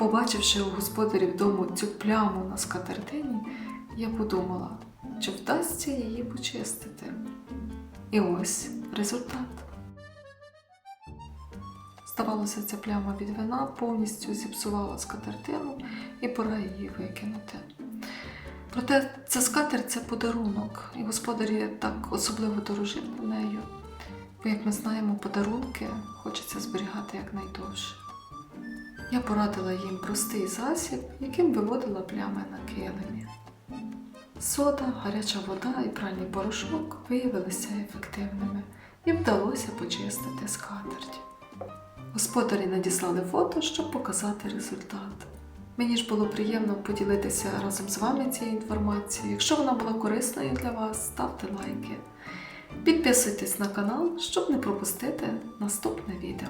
побачивши у господарів дому цю пляму на скатертині, я подумала, чи вдасться її почистити. І ось результат. Здавалося, ця пляма від вина повністю зіпсувала скатертину і пора її викинути. Проте ця скатерть це подарунок, і господарі так особливо дорожили нею. Бо, як ми знаємо, подарунки хочеться зберігати якнайдовше. Я порадила їм простий засіб, яким виводила плями на килимі. Сода, гаряча вода і пральний порошок виявилися ефективними і вдалося почистити скатерть. Господарі надіслали фото, щоб показати результат. Мені ж було приємно поділитися разом з вами цією інформацією. Якщо вона була корисною для вас, ставте лайки. Підписуйтесь на канал, щоб не пропустити наступне відео.